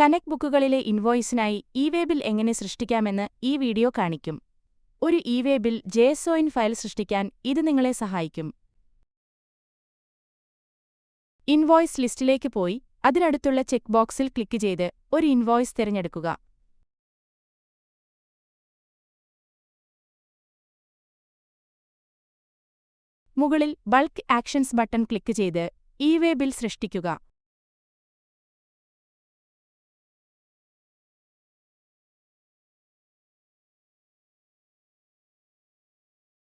Kanak ബുക്കുകളിലെ ഇൻവോയ്സിനായി ഇവേ bill എങ്ങനെ സൃഷ്ടിക്കാമെന്ന് ഈ വീഡിയോ കാണിക്കും. ഒരു ഇവേ ബിൽ ജെഎസ്ഒഇൻ ഫയൽ സൃഷ്ടിക്കാൻ ഇത് നിങ്ങളെ സഹായിക്കും. ഇൻവോയ്സ് ലിസ്റ്റിലേക്ക് പോയി അതിനടുത്തുള്ള ചെക്ക് ബോക്സിൽ ക്ലിക്ക് ചെയ്ത് ഒരു ഇൻവോയ്സ് തിരഞ്ഞെടുക്കുക. മുകളിൽ ബൾക്ക് ആക്ഷൻസ് ബട്ടൺ ക്ലിക്ക് ചെയ്ത് ഇവേ ബിൽ സൃഷ്ടിക്കുക.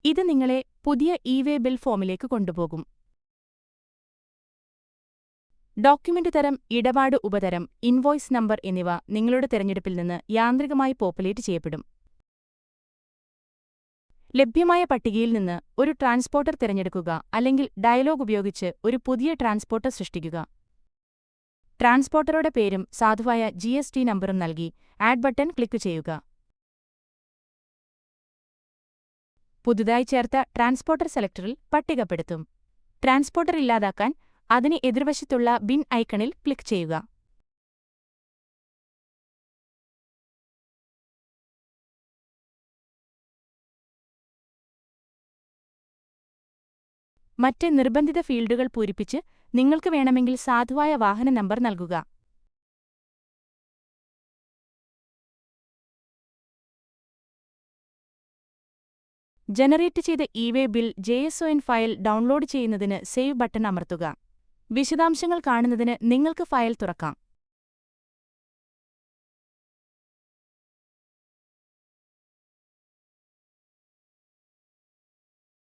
ഇത് നിങ്ങളെ പുതിയ ഇവേ ബിൽ ഫോമിലേക്ക് കൊണ്ടുപോകും. ഡോക്യുമെന്റ് തരം ഇടപാട് ഉപതരം ഇൻവോയ്സ് നമ്പർ എന്നിവ നിങ്ങളുടെ തിരഞ്ഞെടുപ്പിൽ നിന്ന് യാന്ത്രികമായി പോപ്പുലേറ്റ് ചെയ്യപ്പെടും. ലഭ്യമായ പട്ടികയിൽ നിന്ന് ഒരു ട്രാൻസ്പോർട്ടർ തിരഞ്ഞെടുക്കുക അല്ലെങ്കിൽ ഡയലോഗ് ഉപയോഗിച്ച് ഒരു പുതിയ ട്രാൻസ്പോർട്ടർ സൃഷ്ടിക്കുക. ട്രാൻസ്പോർട്ടറുടെ പേരും സാധുവായ ജി നമ്പറും നൽകി ആഡ് ബട്ടൺ ക്ലിക്ക് ചെയ്യുക. പുതുതായി ചേർത്ത ട്രാൻസ്പോർട്ടർ സെലക്ടറിൽ പട്ടികപ്പെടുത്തും. ട്രാൻസ്പോർട്ടർ ഇല്ലാതാക്കാൻ അതിന് എതിർവശത്തുള്ള ബിൻ ഐക്കണിൽ ക്ലിക്ക് ചെയ്യുക. മറ്റ് നിർബന്ധിത ഫീൽഡുകൾ പൂരിപ്പിച്ച് നിങ്ങൾക്ക് വേണമെങ്കിൽ സാധുവായ വാഹന നമ്പർ നൽകുക. ജനറേറ്റ് ചെയ്ത e way bill J file download ചെയ്യുന്നതിന് സേവ് ബട്ടൺ അമർത്തുക. വിശദാംശങ്ങൾ കാണുന്നതിന് നിങ്ങൾക്ക് ഫയൽ തുറക്കാം.